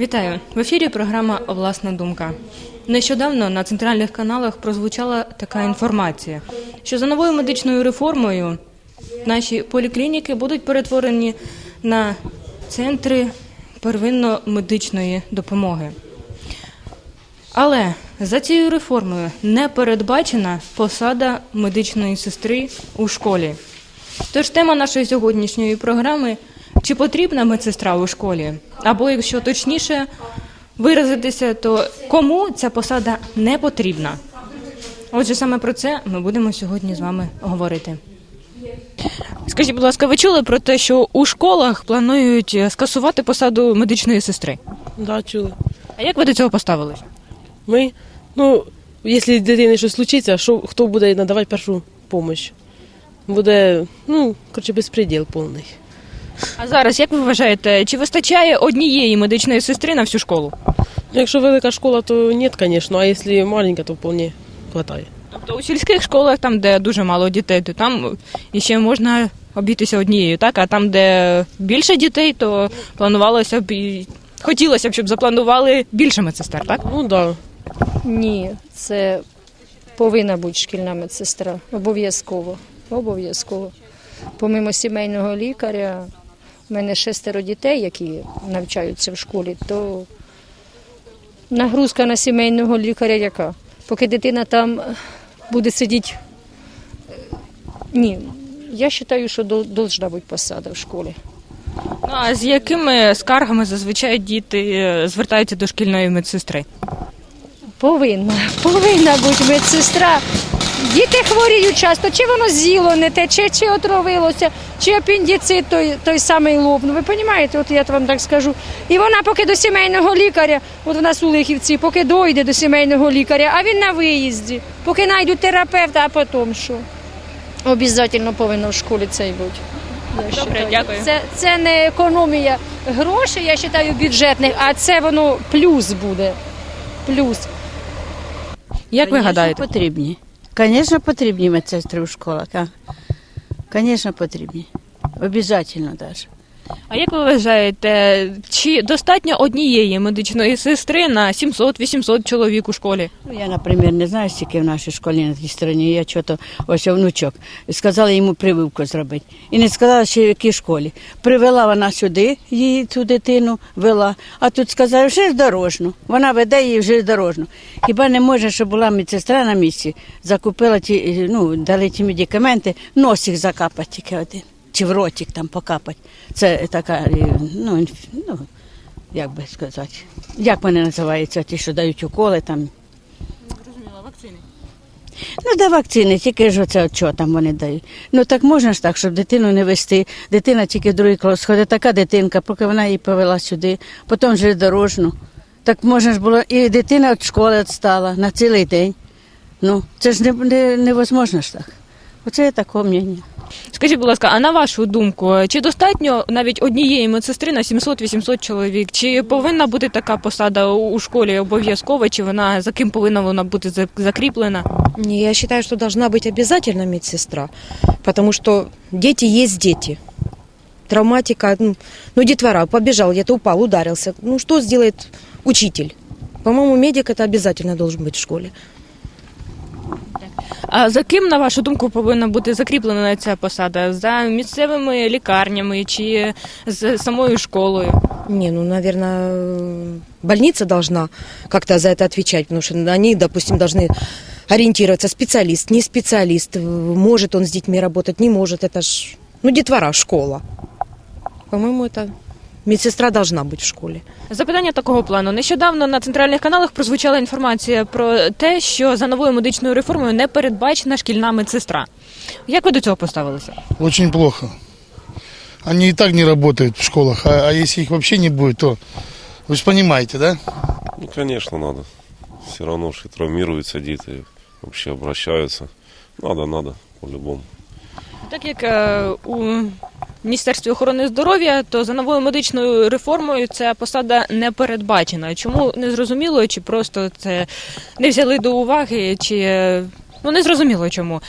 Вітаю в ефірі. Програма Власна думка. Нещодавно на центральних каналах прозвучала така інформація, що за новою медичною реформою наші поліклініки будуть перетворені на центри первинно-медичної допомоги. Але за цією реформою не передбачена посада медичної сестри у школі. Тож тема нашої сьогоднішньої програми чи потрібна медсестра у школі? Або якщо точніше виразитися, то кому ця посада не потрібна? Отже, саме про це ми будемо сьогодні з вами говорити. Скажіть, будь ласка, ви чули про те, що у школах планують е, скасувати посаду медичної сестри? Да, чули. А як ви до цього поставились? Ми, ну, якщо дитині щось случиться, що, хто буде надавати першу допомогу? Буде, ну, коротше, безпреділ повний. А зараз як ви вважаєте, чи вистачає однієї медичної сестри на всю школу? Якщо велика школа, то ні, звісно, а якщо маленька, то вполне хватає. Тобто у сільських школах, там, де дуже мало дітей, то там іще можна обійтися однією, так? А там, де більше дітей, то планувалося б і хотілося б, щоб запланували більше медсестер, так? Ну, так. Да. Ні, це повинна бути шкільна медсестра. Обов'язково. Обов'язково. Помимо сімейного лікаря, в мене шестеро дітей, які навчаються в школі, то нагрузка на сімейного лікаря яка? Поки дитина там буде сидіти. е, Ні, я вважаю, що повинна бути посада в школі. Ну а з якими скаргами зазвичай діти е, звертаються до шкільної медсестри? Повинна, повинна бути медсестра. Діти хворіють часто, чи воно з'їло не те, чи, чи отравилося, чи апендицит той, той самий лопнув. Ви розумієте, от я вам так скажу. І вона поки до сімейного лікаря, от в нас у Лихівці, поки дойде до сімейного лікаря, а він на виїзді, поки знайдуть терапевта, а потім що. Обов'язково повинно в школі це й бути. Я Добре, дякую. Це, це не економія грошей, я вважаю, бюджетних, а це воно плюс буде. Плюс. Як ви гадаєте? Потрібні. Звісно, потрібні медсестри у школах. Звісно, потрібні. Обязательно навіть. А як ви вважаєте, чи достатньо однієї медичної сестри на 700-800 чоловік у школі? Ну, я, наприклад, не знаю, скільки в нашій школі на тій стороні. Я чого-то ось внучок. Сказали йому прививку зробити. І не сказала, що в якій школі. Привела вона сюди, її цю дитину вела, а тут сказали, вже дорожну. Вона веде її вже дорожну. Хіба не може, щоб була медсестра на місці, закупила ті, ну, дали ті медикаменти, носик закапати тільки один. Чи в ротик там покапати. Це така, е, ну, ну як би сказати, як вони називаються, ті, що дають уколи там. Зрозуміла, вакцини. Ну, де вакцини, тільки ж оце от що там вони дають. Ну так можна ж так, щоб дитину не вести. Дитина тільки в другий клас ходить, така дитинка, поки вона її повела сюди, потім вже дорожну. Так можна ж було, і дитина від школи відстала на цілий день. Ну, це ж не, не, невозможно ж так. Оце є таке мнення. Скажіть, будь ласка, а на вашу думку, чи достатньо навіть однієї медсестри на 700-800 чоловік? Чи повинна бути така посада у у школі обов'язкова, чи вона за ким повинна вона бути за- закріплена? Не, я считаю, что должна быть обязательно медсестра, потому что дети есть дети. Травматика, ну, ну детвора, побежал, где-то упал, ударился. Ну, что сделает учитель? По-моему, медик это обязательно должен быть в школе. А за ким, на вашу думку, повинна бути закріплена ця посада? За місцевими лікарнями чи з самою школою? Не, ну, наверное, больница должна как-то за это отвечать, потому что они, допустим, должны ориентироваться, специалист, не специалист, может он с детьми работать, не может, это ж, ну, детвора, школа. По-моему, это медсестра должна быть в школе. Запитання такого плану. Нещодавно на центральних каналах прозвучала інформація про те, що за новою медичною реформою не передбачена шкільна медсестра. Як ви до цього поставилися? Очень плохо. Они и так не работают в школах, а, а если их вообще не будет, то вы же понимаете, да? Ну, конечно, надо. Все равно что травмируются дети, вообще обращаются. Надо, надо, по-любому. Так як е, у Міністерстві охорони здоров'я, то за новою медичною реформою ця посада не передбачена. Чому не зрозуміло, чи просто це не взяли до уваги, чи е, Ну не зрозуміло чому.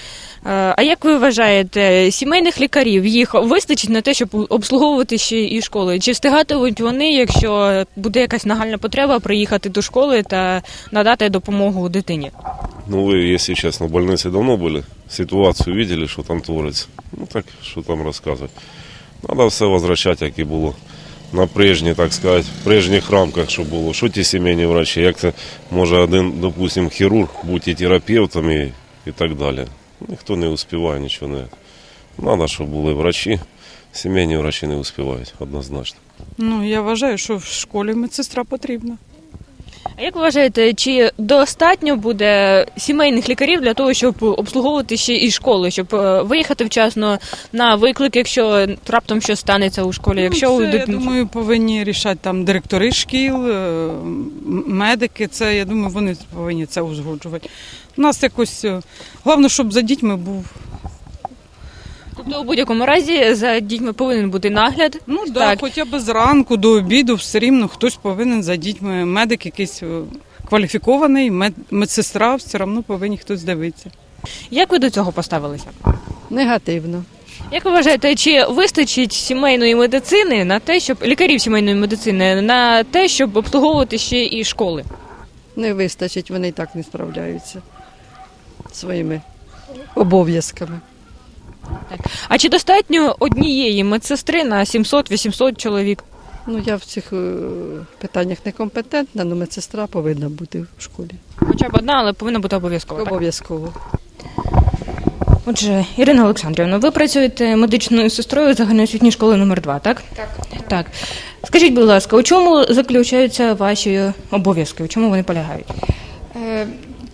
Е, А як ви вважаєте, сімейних лікарів їх вистачить на те, щоб обслуговувати ще і школи? Чи встигатимуть вони, якщо буде якась нагальна потреба, приїхати до школи та надати допомогу дитині? Ну, вы, если честно, в больнице давно были, ситуацию видели, что там творится. Ну, так, что там рассказывать. Надо все возвращати, як і було. На прежні, так сказати, в прежніх рамках, що було. Що ті сімейні врачі? Як це може один, допустим, хірург бути і терапевтом і, і так далі. Ніхто не успіває нічого не. Надо, щоб були врачі. Сімейні врачі не успівають, однозначно. Ну, я вважаю, що в школі медсестра потрібна. А як ви вважаєте, чи достатньо буде сімейних лікарів для того, щоб обслуговувати ще і школи, щоб е, виїхати вчасно на виклик, якщо раптом щось станеться у школі? Якщо ну, це, я думаю, повинні рішати там директори шкіл, е, медики. Це, я думаю, вони повинні це узгоджувати. У нас якось, е, головне, щоб за дітьми був. Тобто у будь-якому разі за дітьми повинен бути нагляд. Ну, да, Так. хоча б зранку до обіду все рівно хтось повинен за дітьми. Медик якийсь е, кваліфікований, мед, медсестра, все одно повинні хтось дивитися. Як ви до цього поставилися? Негативно. Як ви вважаєте, чи вистачить сімейної медицини на те, щоб лікарів сімейної медицини на те, щоб обслуговувати ще і школи? Не вистачить, вони і так не справляються своїми обов'язками. А чи достатньо однієї медсестри на 700-800 чоловік? Ну, я в цих е, питаннях не компетентна, але медсестра повинна бути в школі. Хоча б одна, але повинна бути обов'язково. так? Обов'язково. Отже, Ірина Олександрівна, ви працюєте медичною сестрою загальноосвітньої школи номер 2 так? Так. Так. Скажіть, будь ласка, у чому заключаються ваші обов'язки? У чому вони полягають?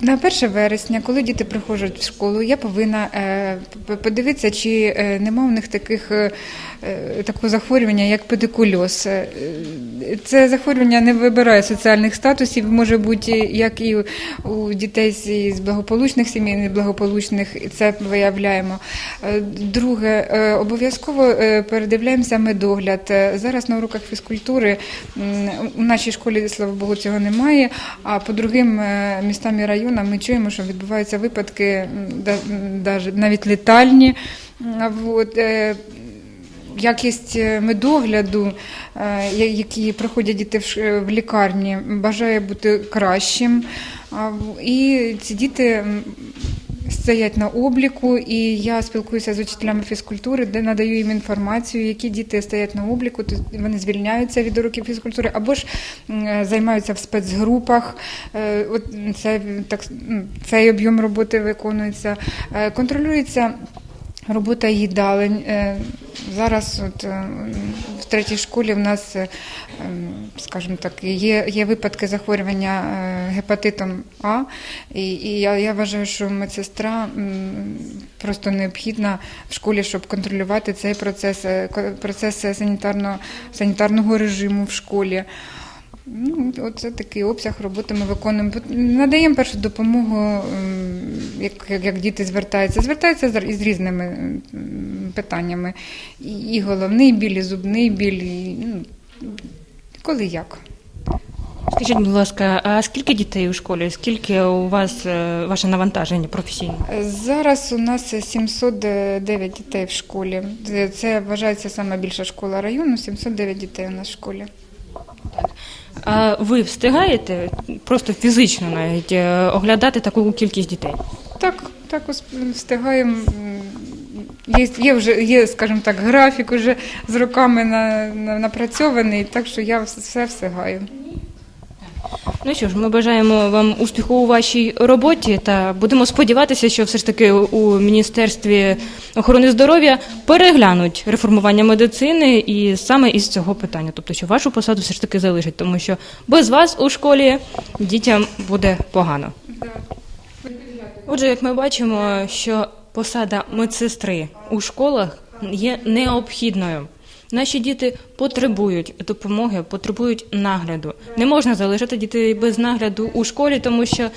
На 1 вересня, коли діти приходять в школу, я повинна е, подивитися, чи е, нема в них таких, е, такого захворювання, як педикульоз. Е, Це захворювання не вибирає соціальних статусів, може бути як і у дітей з благополучних сімей, неблагополучних, і це виявляємо. Е, Друге, е, обов'язково е, передивляємося медогляд. Е, Зараз на уроках фізкультури у нашій школі, слава Богу, цього немає. А по другим е, містам і районам ми чуємо, що відбуваються випадки навіть летальні. Е, Якість е, медогляду, е, які проходять діти в лікарні, бажає бути кращим. І ці діти стоять на обліку, і я спілкуюся з учителями фізкультури, де надаю їм інформацію, які діти стоять на обліку, то вони звільняються від уроків фізкультури або ж е, займаються в спецгрупах. Е, От це так цей об'єм роботи виконується. Е, Контролюється. Робота їдалень. Зараз от, е, в третій школі в нас, е, ем, скажімо так, є, є випадки захворювання е, гепатитом А, і, і я, я вважаю, що медсестра просто необхідна в школі, щоб контролювати цей процес, процес санітарного, санітарного режиму в школі. Ну, оце такий обсяг роботи ми виконуємо. Надаємо першу допомогу, ем, як, як, діти звертаються. Звертаються з- із різними ем, питаннями. І, і головний біль, і зубний біль, і, ну, коли як. Скажіть, будь ласка, а скільки дітей у школі? Скільки у вас е, ваше навантаження професійне? Зараз у нас 709 дітей в школі. Це, вважається саме більша школа району, 709 дітей у нас в школі. А ви встигаєте просто фізично навіть е, оглядати таку кількість дітей? Так, так встигаємо. Є, є вже є, скажімо так, графік уже з роками на, на, напрацьований, так що я вс- все встигаю. Ну що ж, ми бажаємо вам успіху у вашій роботі та будемо сподіватися, що все ж таки у Міністерстві охорони здоров'я переглянуть реформування медицини і саме із цього питання, тобто що вашу посаду все ж таки залишать, тому що без вас у школі дітям буде погано. Отже, як ми бачимо, що посада медсестри у школах є необхідною. Наші діти потребують допомоги, потребують нагляду. Не можна залишати дітей без нагляду у школі, тому що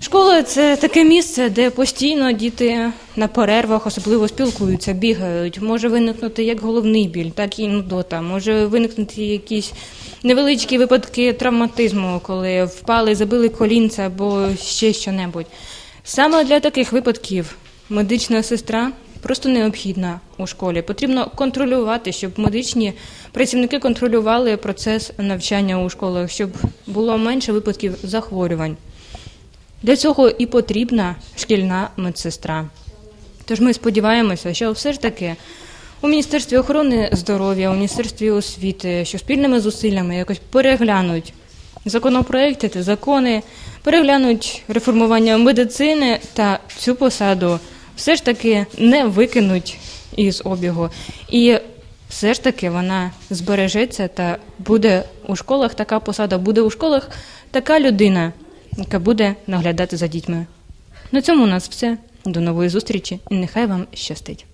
школа це таке місце, де постійно діти на перервах особливо спілкуються, бігають. Може виникнути як головний біль, так і нудота. Може виникнути якісь невеличкі випадки травматизму, коли впали, забили колінця або ще що-небудь. Саме для таких випадків медична сестра просто необхідна у школі. Потрібно контролювати, щоб медичні працівники контролювали процес навчання у школах, щоб було менше випадків захворювань. Для цього і потрібна шкільна медсестра. Тож ми сподіваємося, що все ж таки у Міністерстві охорони здоров'я, у Міністерстві освіти, що спільними зусиллями якось переглянуть законопроекти та закони, переглянуть реформування медицини та цю посаду все ж таки не викинуть із обігу. І все ж таки вона збережеться та буде у школах така посада, буде у школах така людина, яка буде наглядати за дітьми. На цьому у нас все. До нової зустрічі і нехай вам щастить.